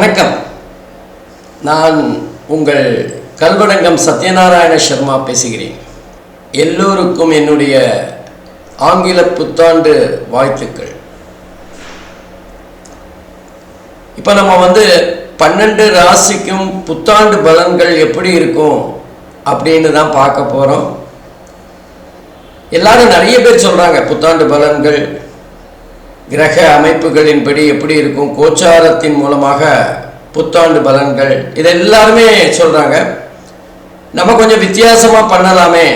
வணக்கம். நான் உங்கள் கல்வடங்கம் சத்யநாராயண சர்மா பேசுகிறேன். எல்லோருக்கும் என்னுடைய ஆங்கில புத்தாண்டு வாழ்த்துக்கள். இப்போ நம்ம வந்து பன்னெண்டு ராசிக்கும் புத்தாண்டு பலன்கள் எப்படி இருக்கும் அப்படின்னு தான் பார்க்க போகிறோம் எல்லாரும் நிறைய பேர் சொல்கிறாங்க புத்தாண்டு பலன்கள் கிரக அமைப்புகளின்படி எப்படி இருக்கும்? கோச்சாரத்தின் மூலமாக புத்தாண்டு பலன்கள் இதை எல்லாருமே சொல்கிறாங்க நம்ம கொஞ்சம் வித்தியாசமாக பண்ணலாமே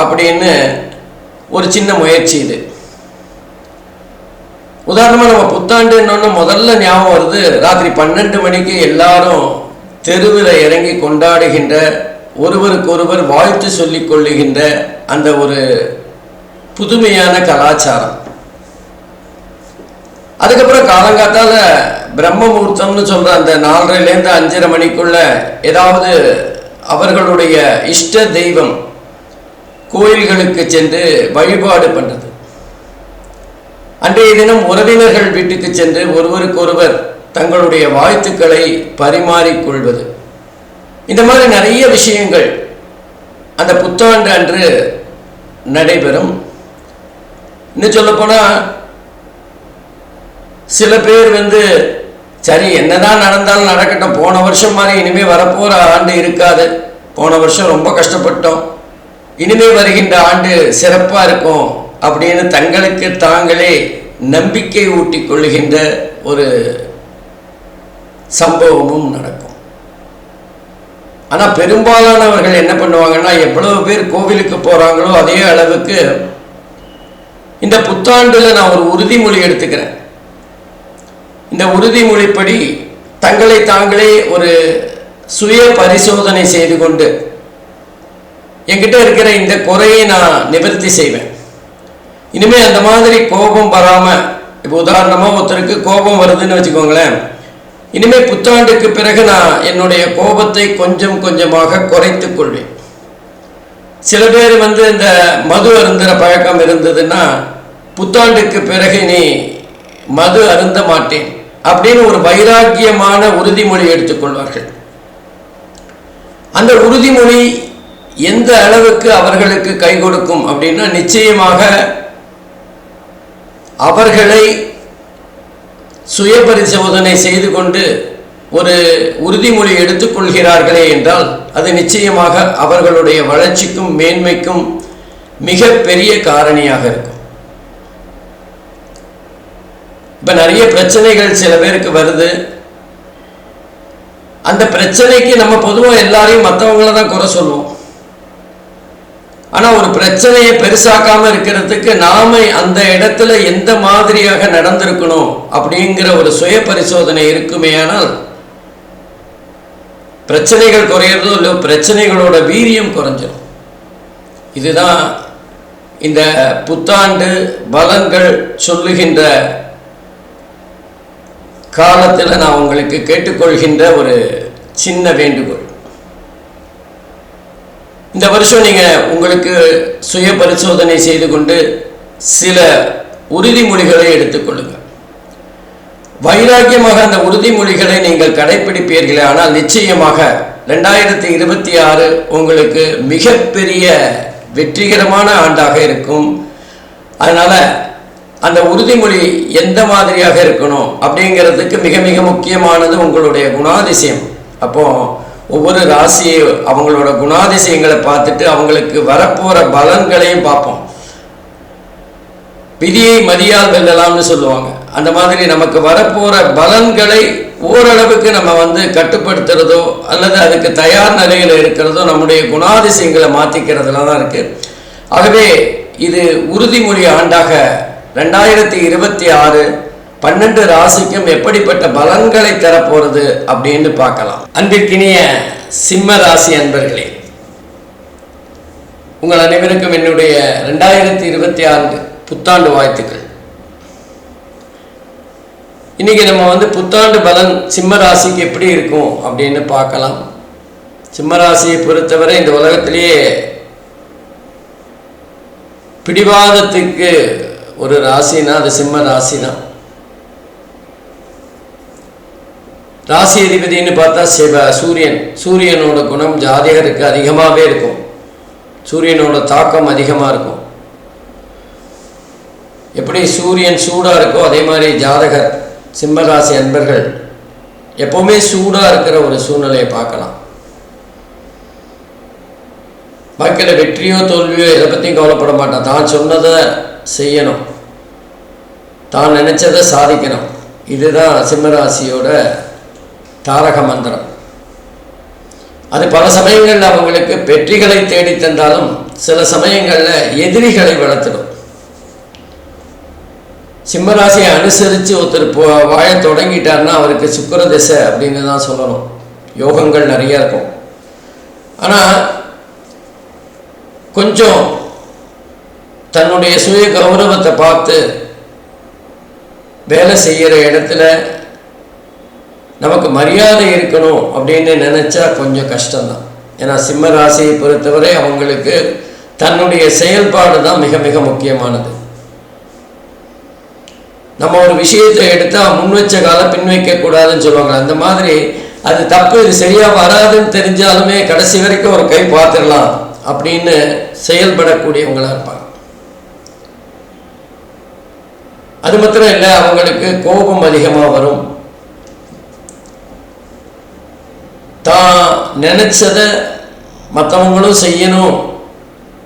அப்படின்னு ஒரு சின்ன முயற்சி இது. உதாரணமாக நம்ம புத்தாண்டுன்னு முதல்ல ஞாபகம் வருது ராத்திரி பன்னெண்டு மணிக்கு எல்லாரும் தெருவில் இறங்கி கொண்டாடுகின்ற ஒருவருக்கொருவர் வாழ்த்து சொல்லிக் கொள்ளுகின்ற அந்த ஒரு புதுமையான கலாச்சாரம். அதுக்கப்புறம் காலங்காத்தால பிரம்ம முகூர்த்தம்னு சொல்ற அந்த நாலரைலேருந்து அஞ்சரை மணிக்குள்ள ஏதாவது அவர்களுடைய இஷ்ட தெய்வம் கோயில்களுக்கு சென்று வழிபாடு பண்றது. அன்றைய தினம் உறவினர்கள் வீட்டுக்கு சென்று ஒருவருக்கொருவர் தங்களுடைய வாழ்த்துக்களை பரிமாறிக்கொள்வது. இந்த மாதிரி நிறைய விஷயங்கள் அந்த புத்தாண்டு அன்று நடைபெறும். இன்னும் சொல்லப்போனால் சில பேர் வந்து சரி என்னதான் நடந்தாலும் நடக்கட்டும். போன வருஷம் மாதிரி இனிமேல் வரப்போகிற ஆண்டு இருக்காது. போன வருஷம் ரொம்ப கஷ்டப்பட்டோம். இனிமேல் வருகின்ற ஆண்டு சிறப்பாக இருக்கும் அப்படின்னு தங்களுக்கு தாங்களே நம்பிக்கை ஊட்டி கொள்ளுகின்ற ஒரு சம்பவமும் நடக்கும். ஆனால் பெரும்பாலானவர்கள் என்ன பண்ணுவாங்கன்னா எவ்வளவு பேர் கோவிலுக்கு போகிறாங்களோ அதே அளவுக்கு இந்த புத்தாண்டில் நான் ஒரு உறுதிமொழி எடுத்துக்கிறேன். இந்த உறுதிமொழிப்படி தங்களை தாங்களே ஒரு சுய பரிசோதனை செய்து கொண்டு என்கிட்ட இருக்கிற இந்த குறையை நான் நிவர்த்தி செய்வேன். இனிமேல் அந்த மாதிரி கோபம் வராமல் இப்போ உதாரணமாக ஒருத்தருக்கு கோபம் வருதுன்னு வச்சுக்கோங்களேன். இனிமேல் புத்தாண்டுக்கு பிறகு நான் என்னுடைய கோபத்தை கொஞ்சம் கொஞ்சமாக குறைத்து கொள்வேன். சில பேர் வந்து இந்த மது அருந்துகிற பழக்கம் இருந்ததுன்னா புத்தாண்டுக்கு பிறகு நீ மது அருந்த மாட்டேன். அப்படின்னு ஒரு வைராக்கியமான உறுதிமொழி எடுத்துக்கொள்வார்கள். அந்த உறுதிமொழி எந்த அளவுக்கு அவர்களுக்கு கை கொடுக்கும் அப்படின்னா நிச்சயமாக அவர்களை சுய பரிசோதனை செய்து கொண்டு ஒரு உறுதிமொழி எடுத்துக்கொள்கிறார்களே என்றால் அது நிச்சயமாக அவர்களுடைய வளர்ச்சிக்கும் மேன்மைக்கும் மிக பெரிய காரணியாக இருக்கும். இப்போ நிறைய பிரச்சனைகள் சில பேருக்கு வருது. அந்த பிரச்சனைக்கு நம்ம பொதுவாக எல்லாரையும் மற்றவங்கள தான் குறை சொல்லுவோம். ஆனால் ஒரு பிரச்சனையை பெருசாக்காமல் இருக்கிறதுக்கு நாம அந்த இடத்துல எந்த மாதிரியாக நடந்திருக்கணும் அப்படிங்கிற ஒரு சுய பரிசோதனை இருக்குமேயானால் பிரச்சனைகள் குறையிறதோ இல்லையோ பிரச்சனைகளோட வீரியம் குறைஞ்சிடும் இதுதான் இந்த புத்தாண்டு பலன்கள் சொல்லுகின்ற காலத்தில் நான் உங்களுக்கு கேட்டுக்கொள்கின்ற ஒரு சின்ன வேண்டுகோள். இந்த வருஷம் நீங்கள் உங்களுக்கு சுய பரிசோதனை செய்து கொண்டு சில உறுதிமொழிகளை எடுத்துக்கொள்ளுங்கள் வைராக்கியமாக அந்த உறுதிமொழிகளை நீங்கள் கடைபிடிப்பீர்களே ஆனால் நிச்சயமாக ரெண்டாயிரத்தி இருபத்தி ஆறு உங்களுக்கு மிகப்பெரிய வெற்றிகரமான ஆண்டாக இருக்கும். அதனால் அந்த உறுதிமொழி எந்த மாதிரியாக இருக்கணும் அப்படிங்கிறதுக்கு மிக மிக முக்கியமானது உங்களுடைய குணாதிசயம். அப்போ ஒவ்வொரு ராசியை அவங்களோட குணாதிசயங்களை பார்த்துட்டு அவங்களுக்கு வரப்போற பலன்களையும் பார்ப்போம். விதியை மதியால் வெல்லலாம்னு சொல்லுவாங்க. அந்த மாதிரி நமக்கு வரப்போற பலன்களை ஓரளவுக்கு நம்ம வந்து கட்டுப்படுத்துறதோ அல்லது அதுக்கு தயார் நிலையில் இருக்கிறதோ நம்முடைய குணாதிசயங்களை மாற்றிக்கிறதுல தான் இருக்கு. ஆகவே இது உறுதிமொழி ஆண்டாக ரெண்டாயிரத்தி இருபத்தி ஆறு பன்னெண்டு ராசிக்கும் எப்படிப்பட்ட பலன்களை தரப்போறது அப்படின்னு பார்க்கலாம். அன்பிற்கினிய சிம்ம ராசி அன்பர்களே உங்கள் அனைவருக்கும் என்னுடைய ரெண்டாயிரத்தி இருபத்தி ஆறு புத்தாண்டு வாழ்த்துக்கள். இன்னைக்கு நம்ம வந்து புத்தாண்டு பலன் சிம்ம ராசிக்கு எப்படி இருக்கும் அப்படின்னு பார்க்கலாம். சிம்ம ராசியை பொறுத்தவரை இந்த உலகத்திலேயே பிடிவாதத்துக்கு ஒரு ராசினா அது சிம்ம ராசி தான் ராசி அதிபதினு பார்த்தா சிவ சூரியன். சூரியனோட குணம் ஜாதகருக்கு அதிகமாகவே இருக்கும். சூரியனோட தாக்கம் அதிகமாக இருக்கும். எப்படி சூரியன் சூடாக இருக்கோ அதே மாதிரி ஜாதகர் சிம்மராசி அன்பர்கள் எப்போவுமே சூடாக இருக்கிற ஒரு சூழ்நிலையை பார்க்கலாம். பார்க்கிற வெற்றியோ தோல்வியோ எதை பற்றியும் கவலைப்பட மாட்டான். தான் சொன்னதை செய்யணும். தான் நினச்சதை சாதிக்கணும். இதுதான் சிம்மராசியோட தாரக மந்திரம். அது பல சமயங்களில் அவங்களுக்கு வெற்றிகளை தேடி தந்தாலும் சில சமயங்களில் எதிரிகளை வளர்த்துடும். சிம்மராசியை அனுசரித்து ஒருத்தர் போ வாழ தொடங்கிட்டார்னா அவருக்கு சுக்கர திசை அப்படின்னு தான் சொல்லணும். யோகங்கள் நிறைய இருக்கும். ஆனால் கொஞ்சம் தன்னுடைய சுய கௌரவத்தை பார்த்து வேலை செய்கிற இடத்துல நமக்கு மரியாதை இருக்கணும் அப்படின்னு நினச்சா கொஞ்சம் கஷ்டம்தான். ஏன்னா சிம்ம ராசியை பொறுத்தவரை அவங்களுக்கு தன்னுடைய செயல்பாடு தான் மிக மிக முக்கியமானது. நம்ம ஒரு விஷயத்தை எடுத்தால் முன் வச்ச காலம் பின் வைக்கக்கூடாதுன்னு சொல்லுவாங்க. அந்த மாதிரி அது தப்பு இது சரியாக வராதுன்னு தெரிஞ்சாலுமே கடைசி வரைக்கும் ஒரு கை பார்த்துடலாம் அப்படின்னு செயல்படக்கூடியவங்களாக இருப்பாங்க. அது மாத்திரம் இல்லை அவங்களுக்கு கோபம் அதிகமாக வரும். தான் நினச்சத மற்றவங்களும் செய்யணும்.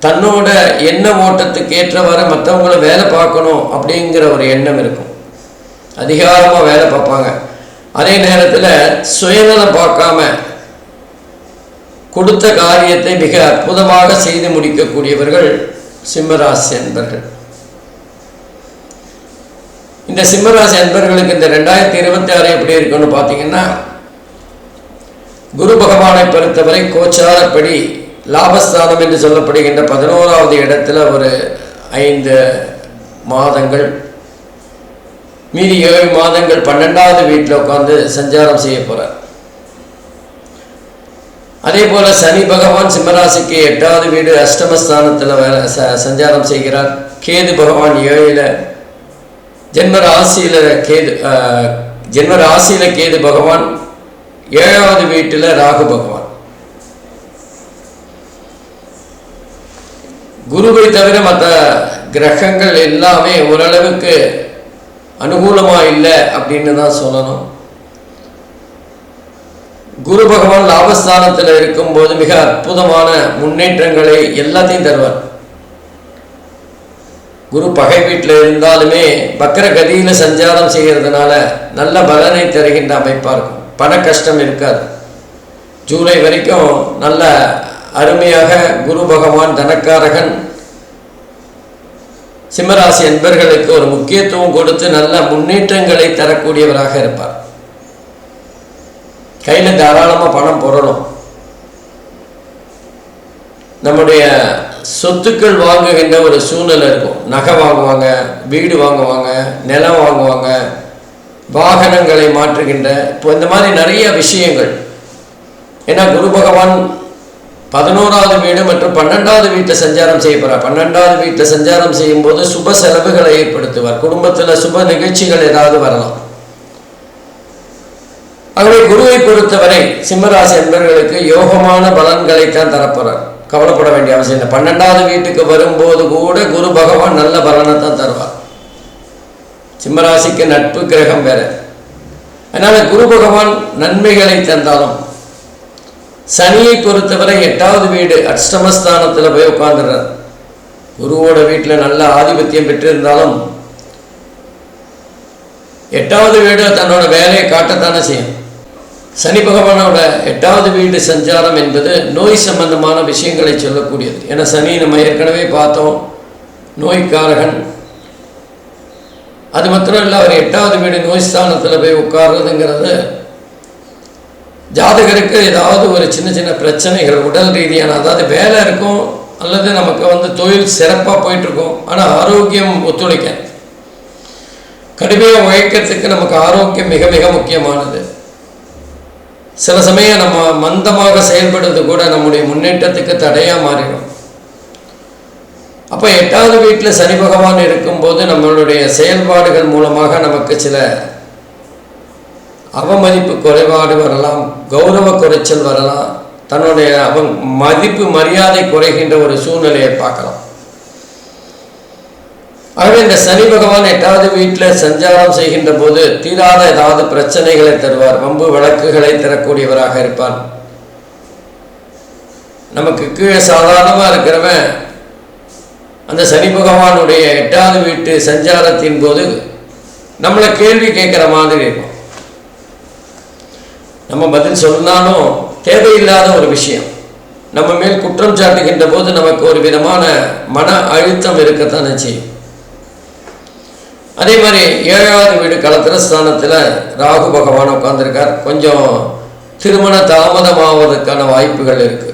தன்னோட எண்ண ஓட்டத்துக்கு ஏற்றவாறு மற்றவங்களும் வேலை பார்க்கணும் அப்படிங்கிற ஒரு எண்ணம் இருக்கும். அதிகாரமாக வேலை பார்ப்பாங்க. அதே நேரத்தில் சுயநலம் பார்க்காம கொடுத்த காரியத்தை மிக அற்புதமாக செய்து முடிக்கக்கூடியவர்கள் சிம்மராசி என்பர்கள் இந்த சிம்மராசி அன்பர்களுக்கு இந்த ரெண்டாயிரத்தி இருபத்தி ஆறு எப்படி இருக்குன்னு பார்த்தீங்கன்னா குரு பகவானை பொறுத்தவரை கோச்சாரப்படி லாபஸ்தானம் என்று சொல்லப்படுகின்ற பதினோராவது இடத்துல ஒரு ஐந்து மாதங்கள் மீதி ஏழு மாதங்கள் பன்னெண்டாவது வீட்டில் உட்காந்து சஞ்சாரம் செய்ய போகிறார் அதே போல் சனி பகவான் சிம்மராசிக்கு எட்டாவது வீடு அஷ்டமஸ்தானத்தில் வேலை ச சஞ்சாரம் செய்கிறார். கேது பகவான் ஏழில் ஜென்ம ராசியில் கேது ஜென்ம ராசியில கேது பகவான் ஏழாவது வீட்டில் ராகு பகவான். குருவை தவிர மற்ற கிரகங்கள் எல்லாமே ஓரளவுக்கு அனுகூலமாக இல்லை அப்படின்னு தான் சொல்லணும். குரு பகவான் லாபஸ்தானத்தில் இருக்கும்போது மிக அற்புதமான முன்னேற்றங்களை எல்லாத்தையும் தருவார். குரு பகை வீட்டில் இருந்தாலுமே வக்கர கதியில் சஞ்சாரம் செய்கிறதுனால நல்ல பலனை தருகின்ற அமைப்பாக இருக்கும். பண கஷ்டம் இருக்காது. ஜூலை வரைக்கும் நல்ல அருமையாக குரு பகவான் தனக்காரகன் சிம்மராசி என்பர்களுக்கு ஒரு முக்கியத்துவம் கொடுத்து நல்ல முன்னேற்றங்களை தரக்கூடியவராக இருப்பார். கையில் தாராளமாக பணம் பொருளும். நம்முடைய சொத்துக்கள் வாங்குகின்ற ஒரு சூழ்நிலை இருக்கும். நகை வாங்குவாங்க வீடு வாங்குவாங்க நிலம் வாங்குவாங்க வாகனங்களை மாற்றுகின்ற. இப்போ இந்த மாதிரி நிறைய விஷயங்கள். ஏன்னா குரு பகவான் பதினோராவது வீடு மற்றும் பன்னெண்டாவது வீட்டில் சஞ்சாரம் செய்ய பன்னெண்டாவது வீட்டில் சஞ்சாரம் செய்யும்போது சுப செலவுகளை ஏற்படுத்துவார். குடும்பத்தில் சுப நிகழ்ச்சிகள் ஏதாவது வரலாம். ஆகவே குருவை பொறுத்தவரை சிம்மராசி என்பவர்களுக்கு யோகமான பலன்களைத்தான் தரப்போறார். கவலைப்பட வேண்டிய அவசியம் இல்லை. பன்னெண்டாவது வீட்டுக்கு வரும்போது கூட குரு பகவான் நல்ல பலனை தான் தருவார். சிம்மராசிக்கு நட்பு கிரகம் வேற. அதனால குரு பகவான் நன்மைகளை தந்தாலும் சனியை பொறுத்தவரை எட்டாவது வீடு அஷ்டமஸ்தானத்தில் போய் உட்கார்ந்துடுறார். குருவோட வீட்டில் நல்ல ஆதிபத்தியம் பெற்றிருந்தாலும் எட்டாவது வீடு தன்னோட வேலையை காட்டத்தானே செய்யும். சனி பகவானோட எட்டாவது வீடு சஞ்சாரம் என்பது நோய் சம்பந்தமான விஷயங்களை சொல்லக்கூடியது. ஏன்னா சனி நம்ம ஏற்கனவே பார்த்தோம் நோய்க்காரகன். அது மாத்திரம் இல்லை அவர் எட்டாவது வீடு நோய் ஸ்தானத்தில் போய் உட்கார்றதுங்கிறது ஜாதகருக்கு ஏதாவது ஒரு சின்ன சின்ன பிரச்சனைகள் உடல் ரீதியான அதாவது வேலை இருக்கும் அல்லது நமக்கு வந்து தொழில் சிறப்பாக போயிட்டுருக்கும் ஆனால் ஆரோக்கியம் ஒத்துழைக்க கடுமையாக உழைக்கிறதுக்கு நமக்கு ஆரோக்கியம் மிக மிக முக்கியமானது. சில சமயம் நம்ம மந்தமாக செயல்படுறது கூட நம்முடைய முன்னேற்றத்துக்கு தடையாக மாறிடும். அப்போ எட்டாவது வீட்டில் சனி பகவான் இருக்கும்போது நம்மளுடைய செயல்பாடுகள் மூலமாக நமக்கு சில அவமதிப்பு குறைபாடு வரலாம் கௌரவ குறைச்சல் வரலாம் தன்னுடைய அவன் மதிப்பு மரியாதை குறைகின்ற ஒரு சூழ்நிலையை பார்க்கலாம். ஆகவே இந்த சனி பகவான் எட்டாவது வீட்டில் சஞ்சாரம் செய்கின்ற போது தீராத ஏதாவது பிரச்சனைகளை தருவார். வம்பு வழக்குகளை தரக்கூடியவராக இருப்பார். நமக்கு கீழே சாதாரணமாக இருக்கிறவன் அந்த சனி பகவானுடைய எட்டாவது வீட்டு சஞ்சாரத்தின் போது நம்மளை கேள்வி கேட்குற மாதிரி இருக்கும். நம்ம பதில் சொன்னாலும் தேவையில்லாத ஒரு விஷயம். நம்ம மேல் குற்றம் சாட்டுகின்ற போது நமக்கு ஒரு விதமான மன அழுத்தம் இருக்கத்தான் செய்யும். அதே மாதிரி ஏழாவது வீடு கலத்திரஸ்தானத்தில் ராகு பகவான் உட்கார்ந்திருக்கார். கொஞ்சம் திருமண தாமதமாவதற்கான வாய்ப்புகள் இருக்கு.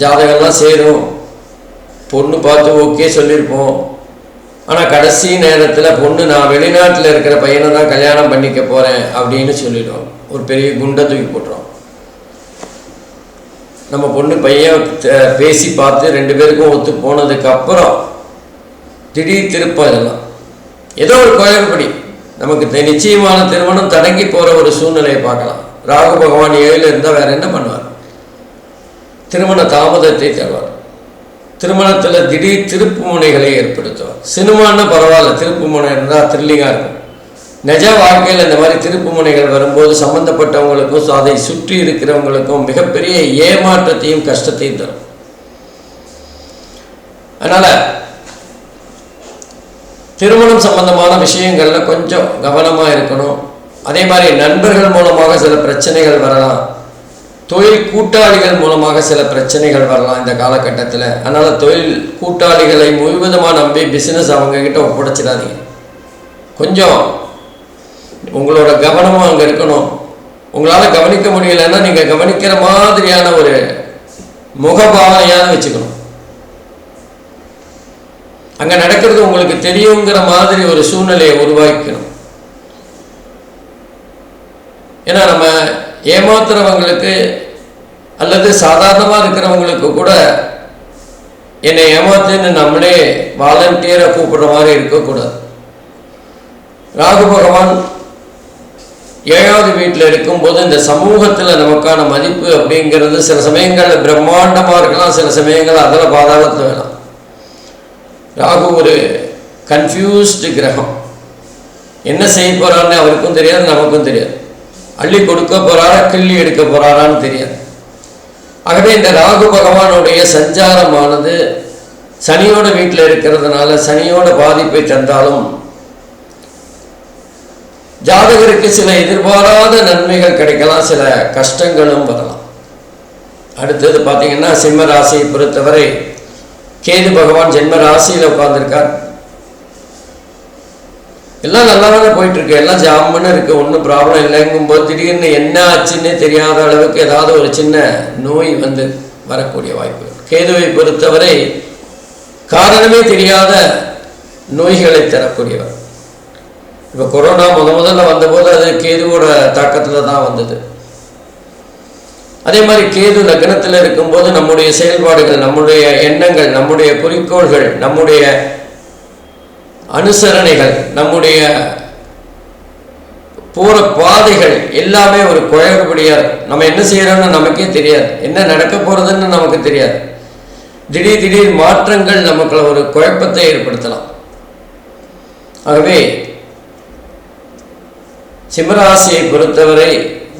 ஜாதகம்லாம் சேரும். பொண்ணு பார்த்து ஓகே சொல்லியிருப்போம். ஆனால் கடைசி நேரத்தில் பொண்ணு நான் வெளிநாட்டில் இருக்கிற பையனை தான் கல்யாணம் பண்ணிக்க போகிறேன் அப்படின்னு சொல்லிடுவோம் ஒரு பெரிய குண்டை தூக்கி போட்டுரும் நம்ம பொண்ணு பையன் பேசி பார்த்து ரெண்டு பேருக்கும் ஒத்து போனதுக்கு அப்புறம் திடீர் திருப்பம் இதெல்லாம். ஏதோ ஒரு குழப்படி நமக்கு நிச்சயமான திருமணம் தடங்கி போகிற ஒரு சூழ்நிலையை பார்க்கலாம். ராகு பகவான் ஏழில் இருந்தால் வேற என்ன பண்ணுவார்? திருமண தாமதத்தை தருவார். திருமணத்தில் திடீர் திருப்பு முனைகளை ஏற்படுத்துவார். சினிமான்னா பரவாயில்ல திருப்பு முனை இருந்தால் த்ரில்லிங்காக இருக்கும். நிஜ வாழ்க்கையில் இந்த மாதிரி திருப்பு முனைகள் வரும்போது சம்பந்தப்பட்டவங்களுக்கும் அதை சுற்றி இருக்கிறவங்களுக்கும் மிகப்பெரிய ஏமாற்றத்தையும் கஷ்டத்தையும் தரும். அதனால் திருமணம் சம்பந்தமான விஷயங்கள்ல கொஞ்சம் கவனமாக இருக்கணும். அதே மாதிரி நண்பர்கள் மூலமாக சில பிரச்சனைகள் வரலாம். தொழில் கூட்டாளிகள் மூலமாக சில பிரச்சனைகள் வரலாம் இந்த காலகட்டத்தில். அதனால் தொழில் கூட்டாளிகளை முழுவதுமாக நம்பி பிஸ்னஸ் அவங்கக்கிட்ட ஒப்படைச்சிடாதீங்க. கொஞ்சம் உங்களோட கவனமும் அங்கே இருக்கணும். உங்களால் கவனிக்க முடியலைன்னா நீங்கள் கவனிக்கிற மாதிரியான ஒரு முகபாவனையாக வச்சுக்கணும். அங்கே நடக்கிறது உங்களுக்கு தெரியுங்கிற மாதிரி ஒரு சூழ்நிலையை உருவாக்கணும். ஏன்னா நம்ம ஏமாத்துறவங்களுக்கு அல்லது சாதாரணமாக இருக்கிறவங்களுக்கு கூட என்னை ஏமாத்துன்னு நம்மளே வாலண்டியரை கூப்பிடுற மாதிரி இருக்கக்கூடாது. ராகு பகவான் ஏழாவது வீட்டில் இருக்கும்போது இந்த சமூகத்தில் நமக்கான மதிப்பு அப்படிங்கிறது சில சமயங்களில் பிரம்மாண்டமாக இருக்கலாம் சில சமயங்கள் அதில் பாதாளத்தில் வேணாம் ராகு ஒரு கன்ஃபியூஸ்டு கிரகம். என்ன செய்ய போகிறான்னு அவருக்கும் தெரியாது நமக்கும் தெரியாது. அள்ளி கொடுக்க போகிறாரா கிள்ளி எடுக்க போகிறாரான்னு தெரியாது. ஆகவே இந்த ராகு பகவானுடைய சஞ்சாரமானது சனியோட வீட்டில் இருக்கிறதுனால சனியோட பாதிப்பை தந்தாலும் ஜாதகருக்கு சில எதிர்பாராத நன்மைகள் கிடைக்கலாம் சில கஷ்டங்களும் வரலாம். அடுத்தது பார்த்தீங்கன்னா சிம்ம ராசியை பொறுத்தவரை கேது பகவான் ஜென்ம ராசியில் உட்கார்ந்துருக்கார். எல்லாம் நல்லா தானே போயிட்டு இருக்கு எல்லாம் ஜாமுன்னு இருக்கு. ஒன்றும் ப்ராப்ளம் இல்லைங்கும் போது திடீர்னு என்ன ஆச்சுன்னே தெரியாத அளவுக்கு ஏதாவது ஒரு சின்ன நோய் வந்து வரக்கூடிய வாய்ப்பு கேதுவை பொறுத்தவரை காரணமே தெரியாத நோய்களை தரக்கூடியவர். இப்போ கொரோனா முத முதல்ல வந்தபோது அது கேதுவோட தாக்கத்தில் தான் வந்தது. அதே மாதிரி கேது லக்னத்தில் இருக்கும்போது நம்முடைய செயல்பாடுகள் நம்முடைய எண்ணங்கள் நம்முடைய குறிக்கோள்கள் நம்முடைய அனுசரணைகள் நம்முடைய போகிற பாதைகள் எல்லாமே ஒரு குழப்படியா இருக்கும். நம்ம என்ன செய்கிறோம்னு நமக்கே தெரியாது. என்ன நடக்க போகிறதுன்னு நமக்கு தெரியாது. திடீர் திடீர் மாற்றங்கள் நமக்குள்ள ஒரு குழப்பத்தை ஏற்படுத்தலாம். ஆகவே சிம்மராசியை பொறுத்தவரை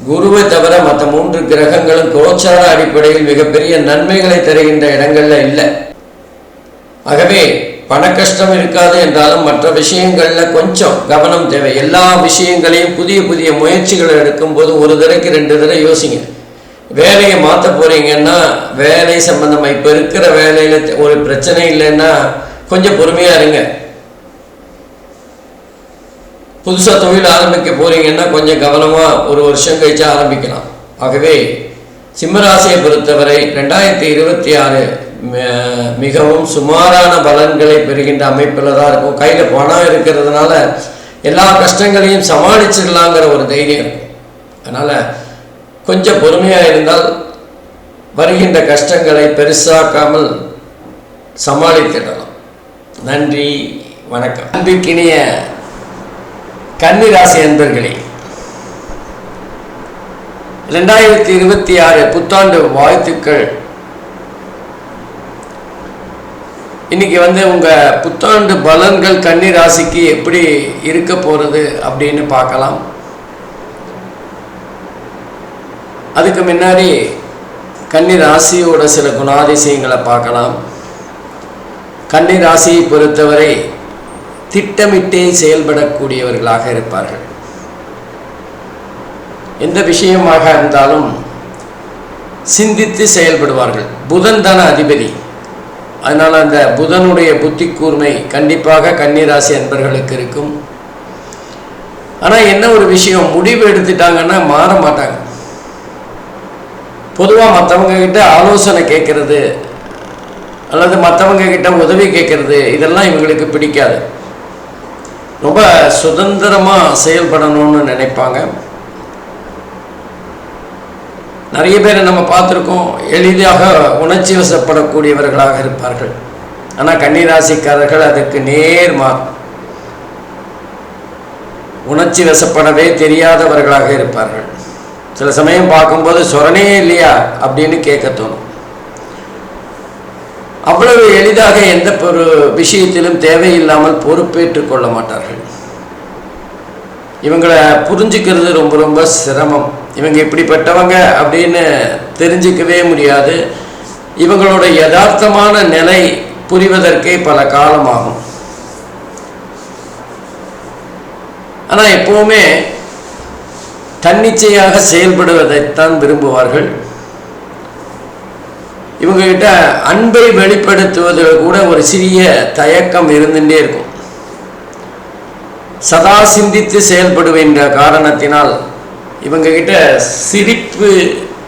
குருவை தவிர மற்ற மூன்று கிரகங்களும் கோச்சார அடிப்படையில் மிகப்பெரிய நன்மைகளை தருகின்ற இடங்கள்ல இல்லை. ஆகவே பண கஷ்டம் இருக்காது என்றாலும் மற்ற விஷயங்கள்ல கொஞ்சம் கவனம் தேவை. எல்லா விஷயங்களையும் புதிய புதிய முயற்சிகளை எடுக்கும்போது ஒரு தடவைக்கு ரெண்டு தடவை யோசிங்க. வேலையை மாற்ற போறீங்கன்னா வேலை சம்பந்தமா இப்போ இருக்கிற வேலையில ஒரு பிரச்சனை இல்லைன்னா கொஞ்சம் பொறுமையா இருங்க. புதுசாக தொழில் ஆரம்பிக்க போறீங்கன்னா கொஞ்சம் கவனமாக ஒரு வருஷம் கழிச்சு ஆரம்பிக்கலாம். ஆகவே சிம்மராசியை பொறுத்தவரை ரெண்டாயிரத்தி இருபத்தி ஆறு மிகவும் சுமாரான பலன்களை பெறுகின்ற அமைப்பில் தான் இருக்கும். கையில் பணம் இருக்கிறதுனால எல்லா கஷ்டங்களையும் சமாளிச்சிடலாங்கிற ஒரு தைரியம் அதனால் கொஞ்சம் பொறுமையாக இருந்தால் வருகின்ற கஷ்டங்களை பெருசாக்காமல் சமாளித்திடலாம். நன்றி வணக்கம். அன்பிற்கினிய கன்னிராசி அன்பர்களே ரெண்டாயிரத்தி இருபத்தி ஆறு புத்தாண்டு வாழ்த்துக்கள். இன்னைக்கு வந்து உங்க புத்தாண்டு பலன்கள் கன்னி ராசிக்கு எப்படி இருக்க போறது அப்படின்னு பார்க்கலாம். அதுக்கு முன்னாடி கன்னி ராசியோட சில குணாதிசயங்களை பார்க்கலாம். கன்னி ராசியை பொறுத்தவரை திட்டமிட்டே செயல்படக்கூடியவர்களாக இருப்பார்கள். எந்த விஷயமாக இருந்தாலும் சிந்தித்து செயல்படுவார்கள். புதன் தான அதிபதி. அதனால் அந்த புதனுடைய புத்தி கூர்மை கண்டிப்பாக கன்னிராசி அன்பர்களுக்கு இருக்கும். ஆனால் என்ன ஒரு விஷயம் முடிவு எடுத்துட்டாங்கன்னா மாற மாட்டாங்க. பொதுவாக மற்றவங்க கிட்ட ஆலோசனை கேட்கறது அல்லது மற்றவங்க கிட்ட உதவி கேட்கறது இதெல்லாம் இவங்களுக்கு பிடிக்காது. ரொம்ப சுதந்திரமாக செயல்படணும்னு நினைப்பாங்க. நிறைய பேரை நம்ம பார்த்துருக்கோம். எளிதாக உணர்ச்சி வசப்படக்கூடியவர்களாக இருப்பார்கள். ஆனால் கன்னிராசிக்காரர்கள் அதுக்கு நேர்மா உணர்ச்சி வசப்படவே தெரியாதவர்களாக இருப்பார்கள். சில சமயம் பார்க்கும்போது சொரணே இல்லையா? அப்படின்னு கேட்க தோணும். அவ்வளவு எளிதாக எந்த ஒரு விஷயத்திலும் தேவையில்லாமல் பொறுப்பேற்றுக் கொள்ள மாட்டார்கள். இவங்களை புரிஞ்சுக்கிறது ரொம்ப ரொம்ப சிரமம். இவங்க இப்படிப்பட்டவங்க அப்படின்னு தெரிஞ்சிக்கவே முடியாது. இவங்களோட யதார்த்தமான நிலை புரிவதற்கே பல காலமாகும். ஆனால் எப்போவுமே தன்னிச்சையாக செயல்படுவதைத்தான் விரும்புவார்கள். இவங்க கிட்ட அன்பை வெளிப்படுத்துவதில் கூட ஒரு சிறிய தயக்கம் இருந்துட்டே இருக்கும். சதா சிந்தித்து செயல்படுகின்ற காரணத்தினால் இவங்ககிட்ட சிரிப்பு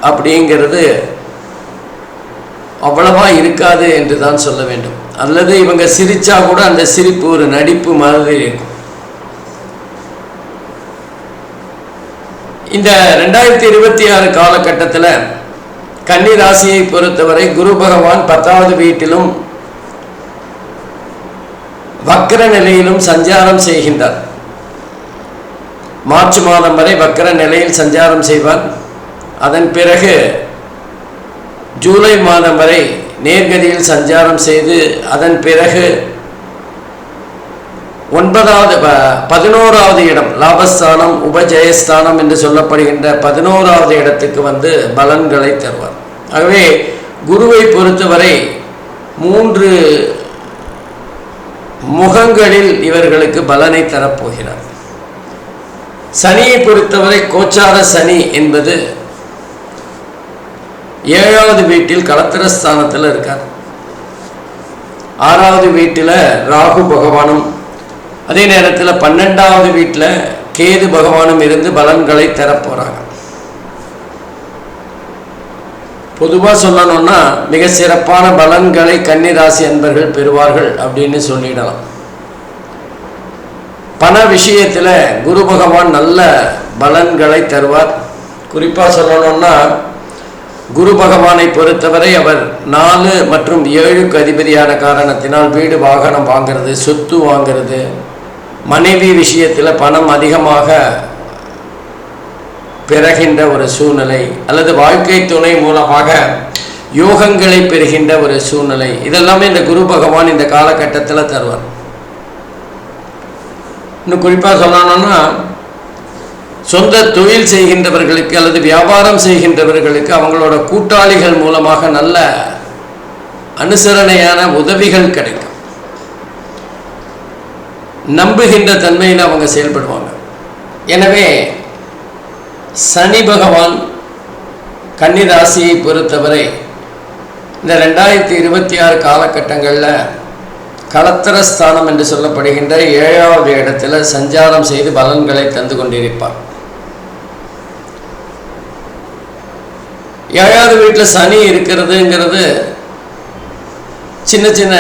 அப்படிங்கிறது அவ்வளவா இருக்காது என்று தான் சொல்ல வேண்டும். அல்லது இவங்க சிரிச்சா கூட அந்த சிரிப்பு ஒரு நடிப்பு மாதிரி இருக்கும். இந்த ரெண்டாயிரத்தி இருபத்தி ஆறு காலகட்டத்தில் கன்னி ராசியை பொறுத்தவரை குரு பகவான் பத்தாவது வீட்டிலும் வக்கர நிலையிலும் சஞ்சாரம் செய்கின்றார். மார்ச் மாதம் வரை வக்கர நிலையில் சஞ்சாரம் செய்வார். அதன் பிறகு ஜூலை மாதம் வரை நேர்கதியில் சஞ்சாரம் செய்து அதன் பிறகு ஒன்பதாவது ப- பதினோராவது இடம் லாபஸ்தானம் உபஜயஸ்தானம் என்று சொல்லப்படுகின்ற பதினோராவது இடத்துக்கு வந்து பலன்களை தருவார். ஆகவே குருவை பொறுத்தவரை மூன்று முகங்களில் இவர்களுக்கு பலனை தரப்போகிறார். சனியை பொறுத்தவரை கோச்சார சனி என்பது ஏழாவது வீட்டில் கலத்திரஸ்தானத்தில் இருக்கார். ஆறாவது வீட்டில் ராகு பகவானும் அதே நேரத்தில் பன்னெண்டாவது வீட்டில் கேது பகவானும் இருந்து பலன்களை தரப்போகிறாங்க பொதுவாக சொல்லணும்னா மிக சிறப்பான பலன்களை கன்னிராசி அன்பர்கள் பெறுவார்கள் அப்படின்னு சொல்லிடலாம். பண விஷயத்தில் குரு பகவான் நல்ல பலன்களை தருவார். குறிப்பாக சொல்லணும்னா குரு பகவானை பொறுத்தவரை அவர் நாலு மற்றும் ஏழுக்கு அதிபதியான காரணத்தினால் வீடு வாகனம் வாங்கிறது சொத்து வாங்கிறது மனைவி விஷயத்தில் பணம் அதிகமாக பெறுகின்ற ஒரு சூழ்நிலை அல்லது வாழ்க்கை துணை மூலமாக யோகங்களை பெறுகின்ற ஒரு சூழ்நிலை. இதெல்லாமே இந்த குரு பகவான் இந்த காலகட்டத்தில் தருவார். இன்னும் குறிப்பாக சொல்லணும்னா சொந்த தொழில் செய்கின்றவர்களுக்கு அல்லது வியாபாரம் செய்கின்றவர்களுக்கு அவங்களோட கூட்டாளிகள் மூலமாக நல்ல அனுசரணையான உதவிகள் கிடைக்கும். நம்புகின்ற தன்மையில் அவங்க செயல்படுவாங்க. எனவே சனி பகவான் கன்னிராசியை பொறுத்தவரை இந்த ரெண்டாயிரத்தி இருபத்தி ஆறு காலகட்டங்களில் கலத்தரஸ்தானம் என்று சொல்லப்படுகின்ற ஏழாவது இடத்துல சஞ்சாரம் செய்து பலன்களை தந்து கொண்டிருப்பார். ஏழாவது வீட்டில் சனி இருக்கிறதுங்கிறது சின்ன சின்ன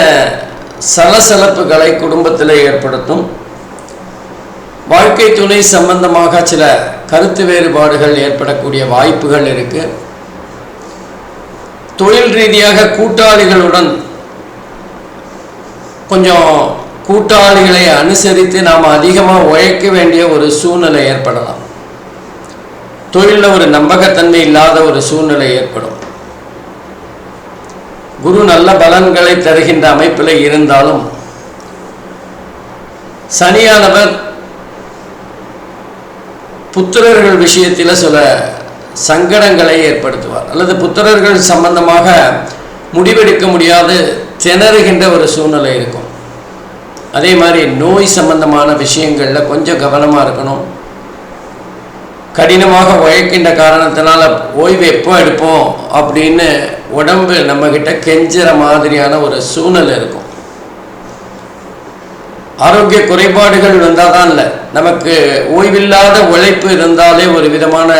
சலசலப்புகளை குடும்பத்தில் ஏற்படுத்தும். வாழ்க்கை துணை சம்பந்தமாக சில கருத்து வேறுபாடுகள் ஏற்படக்கூடிய வாய்ப்புகள் இருக்கு. தொழில் ரீதியாக கூட்டாளிகளுடன் கொஞ்சம் கூட்டாளிகளை அனுசரித்து நாம் அதிகமாக உழைக்க வேண்டிய ஒரு சூழ்நிலை ஏற்படலாம். தொழிலில் ஒரு நம்பகத்தன்மை இல்லாத ஒரு சூழ்நிலை ஏற்படும். குரு நல்ல பலன்களை தருகின்ற அமைப்பில் இருந்தாலும் சனியானவர் புத்திரர்கள் விஷயத்தில் சில சங்கடங்களை ஏற்படுத்துவார். அல்லது புத்திரர்கள் சம்பந்தமாக முடிவெடுக்க முடியாது திணறுகின்ற ஒரு சூழ்நிலை இருக்கும். அதே மாதிரி நோய் சம்பந்தமான விஷயங்களில் கொஞ்சம் கவனமாக இருக்கணும். கடினமாக உழைக்கின்ற காரணத்தினால ஓய்வு எப்போ எடுப்போம் அப்படின்னு உடம்பு நம்மக்கிட்ட கெஞ்சுற மாதிரியான ஒரு சூழ்நிலை இருக்கும். ஆரோக்கிய குறைபாடுகள் இருந்தால் தான் இல்லை. நமக்கு ஓய்வில்லாத உழைப்பு இருந்தாலே ஒரு விதமான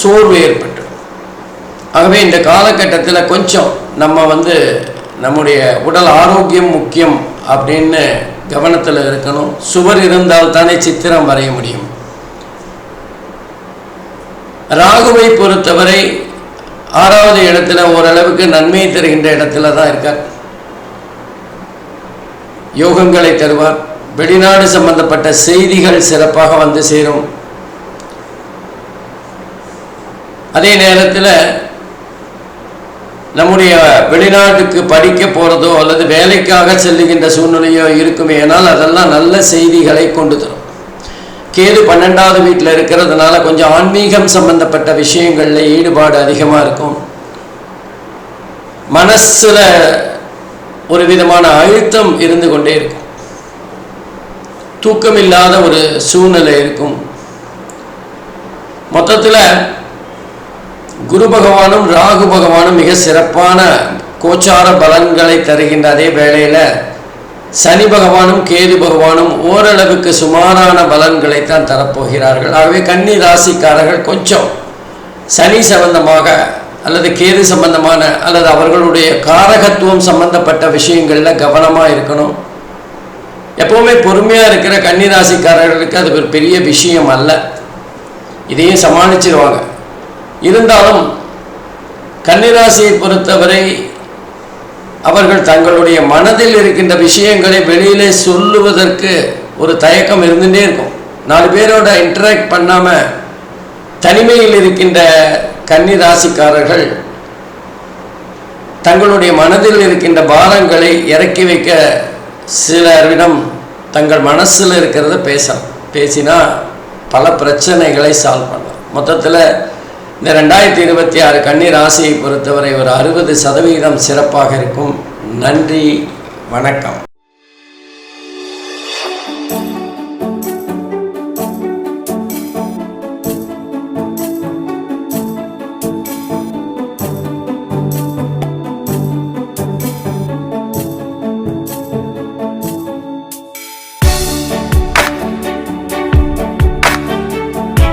சோர்வு ஏற்பட்டுரும். ஆகவே இந்த காலகட்டத்தில் கொஞ்சம் நம்ம வந்து நம்முடைய உடல் ஆரோக்கியம் முக்கியம் அப்படின்னு கவனத்தில் இருக்கணும். சுவர் இருந்தால் தானே சித்திரம் வரைய முடியும். ராகுவை பொறுத்தவரை ஆறாவது இடத்துல ஓரளவுக்கு நன்மை தருகின்ற இடத்துல தான் இருக்கார். யோகங்களை தருவார். வெளிநாடு சம்பந்தப்பட்ட செய்திகள் சிறப்பாக வந்து சேரும். அதே நேரத்தில் நம்முடைய வெளிநாட்டுக்கு படிக்க போகிறதோ அல்லது வேலைக்காக செல்லுகின்ற சூழ்நிலையோ இருக்குமே ஆனால் அதெல்லாம் நல்ல செய்திகளை கொண்டு தரும். கேது பன்னெண்டாவது வீட்டில் இருக்கிறதுனால கொஞ்சம் ஆன்மீகம் சம்பந்தப்பட்ட விஷயங்களில் ஈடுபாடு அதிகமாக இருக்கும். மனசில் ஒரு விதமான அழுத்தம் இருந்து கொண்டே இருக்கும். தூக்கம் இல்லாத ஒரு சூழ்நிலை இருக்கும். மொத்தத்தில் குரு பகவானும் ராகு பகவானும் மிக சிறப்பான கோச்சார பலன்களை தருகின்ற அதே வேளையில் சனி பகவானும் கேது பகவானும் ஓரளவுக்கு சுமாரான பலன்களை தான் தரப்போகிறார்கள். ஆகவே கன்னி ராசிக்காரர்கள் கொஞ்சம் சனி சம்பந்தமாக அல்லது கேது சம்பந்தமான அல்லது அவர்களுடைய காரகத்துவம் சம்பந்தப்பட்ட விஷயங்களில் கவனமாக இருக்கணும். எப்போவுமே பொறுமையாக இருக்கிற கன்னிராசிக்காரர்களுக்கு அது ஒரு பெரிய விஷயம் அல்ல. இதையும் சமாளிச்சிருவாங்க. இருந்தாலும் கன்னிராசியை பொறுத்தவரை அவர்கள் தங்களுடைய மனதில் இருக்கின்ற விஷயங்களை வெளியிலே சொல்லுவதற்கு ஒரு தயக்கம் இருந்துகிட்டே இருக்கும். நாலு பேரோட இன்டராக்ட் பண்ணாமல் தனிமையில் இருக்கின்ற கன்னி ராசிக்காரர்கள் தங்களுடைய மனதில் இருக்கின்ற பாரங்களை இறக்கி வைக்க சிலரிடம் தங்கள் மனசில் இருக்கிறத பேசலாம் பேசினா பல பிரச்சனைகளை சால்வ் பண்ணலாம். மொத்தத்தில் இந்த ரெண்டாயிரத்தி இருபத்தி ஆறு கன்னி ராசியை பொறுத்தவரை ஒரு அறுபது சதவீதம் சிறப்பாக இருக்கும். நன்றி வணக்கம்.